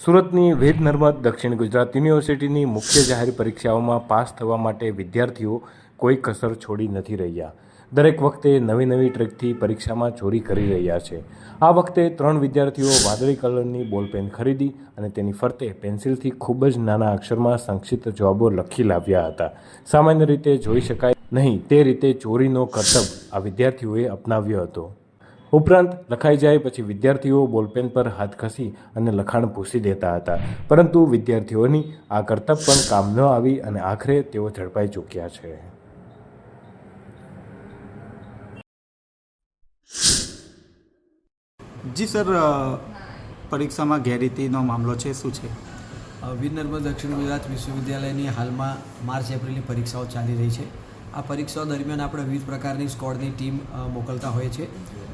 સુરતની વેદ નર્મદ દક્ષિણ ગુજરાત યુનિવર્સિટીની મુખ્ય જાહેર પરીક્ષાઓમાં પાસ થવા માટે વિદ્યાર્થીઓ કોઈ કસર છોડી નથી રહ્યા. દરેક વખતે નવી નવી ટ્રીકથી પરીક્ષામાં ચોરી કરી રહ્યા છે. આ વખતે ત્રણ વિદ્યાર્થીઓ વાદળી કલરની બોલપેન ખરીદી અને તેની ફરતે પેન્સિલથી ખૂબ જ નાના અક્ષરમાં સંક્ષિપ્ત જવાબો લખી લાવ્યા હતા. સામાન્ય રીતે જોઈ શકાય નહીં તે રીતે ચોરીનો કરતબ આ વિદ્યાર્થીઓએ અપનાવ્યો હતો. ઉપરાંત લખાઈ જાય પછી વિદ્યાર્થીઓ બોલપેન પર હાથ ઘસી અને લખાણ ભૂસી દેતા હતા. પરંતુ વિદ્યાર્થીઓની આ કરતબ પણ કામ ન આવી અને આખરે તેઓ ઝડપાઈ ચૂક્યા છે. જી સર પરીક્ષામાં ગેરરીતિનો મામલો છે શું છે? વીર નર્મદ દક્ષિણ ગુજરાત વિશ્વવિદ્યાલયની હાલમાં માર્ચ એપ્રિલની પરીક્ષાઓ ચાલી રહી છે. આ પરીક્ષાઓ દરમિયાન આપણે વિવિધ પ્રકારની સ્કોડની ટીમ મોકલતા હોઈએ છીએ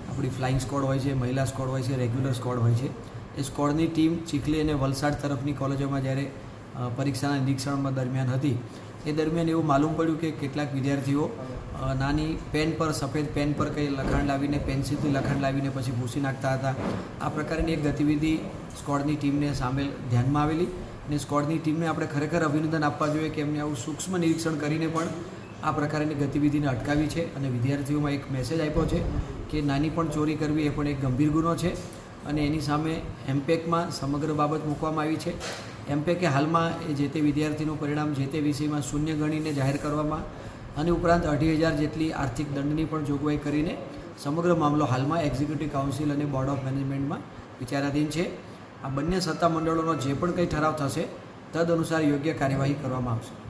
આપણી ફ્લાઇંગ સ્કોડ હોય છે, મહિલા સ્કોડ હોય છે રેગ્યુલર સ્કોડ હોય છે. એ સ્કોડની ટીમ ચીખલી અને વલસાડ તરફની કોલેજોમાં જ્યારે પરીક્ષાના નિરીક્ષણમાં દરમિયાન હતી, એ દરમિયાન એવું માલુમ પડ્યું કે કેટલાક વિદ્યાર્થીઓ નાની પેન પર, સફેદ પેન પર કંઈ લખાણ લાવીને પેન્સિલથી લખાણ લાવીને પછી ભૂસી નાખતા હતા. આ પ્રકારની એક ગતિવિધિ સ્કોડની ટીમને સામેલ ધ્યાનમાં આવેલી અને સ્કોડની ટીમને આપણે ખરેખર અભિનંદન આપવા જોઈએ કે એમને આવું સૂક્ષ્મ નિરીક્ષણ કરીને પણ આ પ્રકારની ગતિવિધિને અટકાવી છે અને વિદ્યાર્થીઓમાં એક મેસેજ આપ્યો છે કે નાની પણ ચોરી કરવી એ પણ એક ગંભીર ગુનો છે અને એની સામે એમપેકમાં સમગ્ર બાબત મૂકવામાં આવી છે. એમપેકે હાલમાં એ જે તે વિદ્યાર્થીનું પરિણામ જે તે વિષયમાં શૂન્ય ગણીને જાહેર કરવામાં અને ઉપરાંત અઢી હજાર જેટલી આર્થિક દંડની પણ જોગવાઈ કરીને સમગ્ર મામલો હાલમાં એક્ઝિક્યુટિવ કાઉન્સિલ અને બોર્ડ ઓફ મેનેજમેન્ટમાં વિચારાધીન છે. આ બંને સત્તા મંડળોનો જે પણ કંઈ ઠરાવ થશે તદ અનુસાર યોગ્ય કાર્યવાહી કરવામાં આવશે.